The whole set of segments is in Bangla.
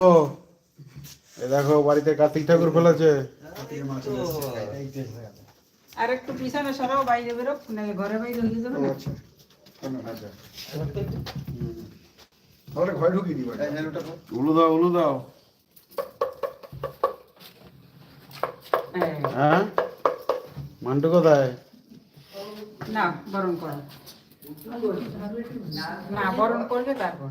ও দেখো বাড়িতে কার্তিক ঠাকুর ফেলেছে। আর একটু পিছনে সরাও বাইরে বেরো নাকি ঘরে বাইরে হয়ে যাবে না। তাহলে ঘরে ঢুকিয়ে দিবা উলু দাও উলু দাও। হ্যাঁ। হ্যাঁ? মান্টু কোথায়? না বরণ করো। না বরণ করবে তারপর।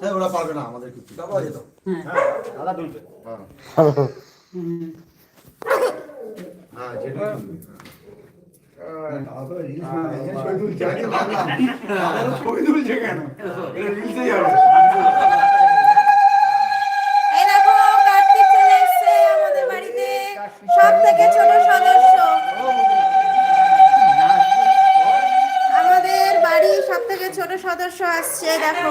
হ্যাঁ ওরা পারবে না আমাদের কিছু হ্যাঁ। দাদা দুলবে। হ্যাঁ। যেটা সব থেকে ছোট সদস্য। আমাদের বাড়ির সব থেকে ছোট সদস্য আসছে দেখো।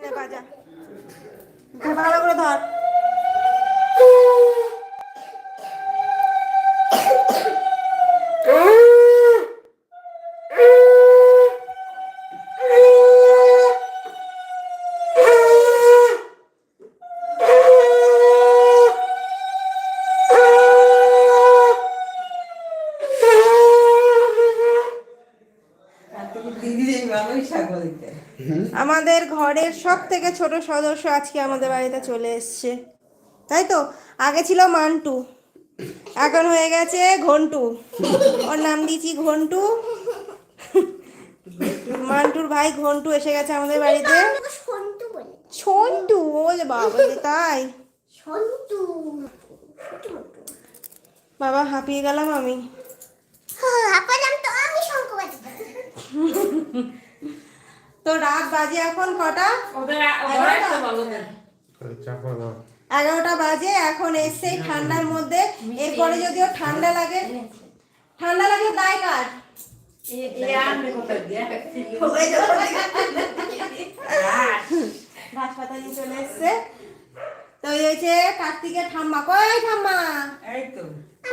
নে বাজা ধর, ভালো করে ধর আমাদের ঘরের সব থেকে ছোট সদস্য আজকে আমাদের বাড়িতে চলে এসছে। তাই তো? আগে ছিল মান্টু এখন হয়ে গেছে ঘন্টু। ওর নাম দিয়েছি ঘন্টু। মান্টুর ভাই ঘন্টু এসে গেছে আমাদের বাড়িতে। সন্তু বলে। ছন্টু বাবা তাই? বাবা হাঁপিয়ে গেলাম আমি। হ্যাঁ তো আমি তো রাত বাজে এখন কটা? এগারোটা? বাজে এখন এসছে ঠান্ডার মধ্যে। এরপরে যদিও ঠান্ডা লাগে ঠান্ডা লাগে তাই কার? ঘাস নিয়ে চলে এসছে। তো এই হয়েছে কার্তিকের ঠাম্মা। কই ঠাম্মা?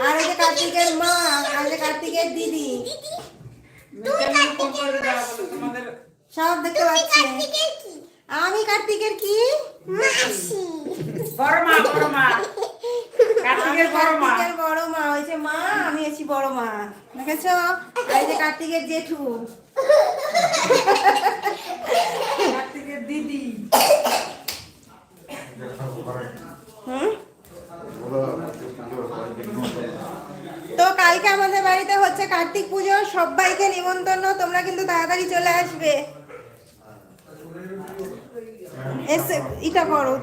আর এই যে কার্তিকের মা আর এই যে কার্তিকের দিদি। সব দেখতে পাচ্ছে। আমি কার্তিকের কি? মাসি। বড় মা বড় মা। কার্তিকের বড় মা। কার্তিকের বড় মা হয়েছে মা আমি আছি বড় মা। দেখেছ? এই যে কার্তিকের জেঠু। কার্তিকের দিদি হুম তো কালকে আমাদের বাড়িতে হচ্ছে কার্তিক পুজো সবাইকে নিমন্ত্রণ তোমরা কিন্তু তাড়াতাড়ি চলে আসবে। এসে এটা করো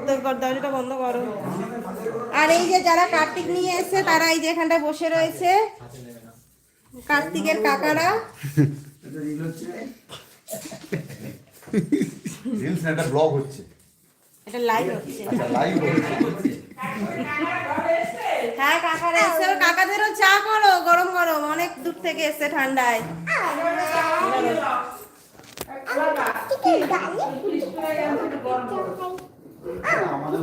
দরজাটা বন্ধ করো। আর এই যে যারা কার্তিক নিয়ে এসছে তারা এই যে এখানটায় বসে রয়েছে। কার্তিকের কাকারা। রিলস ব্লগ হচ্ছে। এটা লাইভ হচ্ছে। লাইভ হচ্ছে। হ্যাঁ কাকারা এসে কাকাদেরও চা করো গরম গরম অনেক দূর থেকে এসে ঠান্ডায়। আমাদের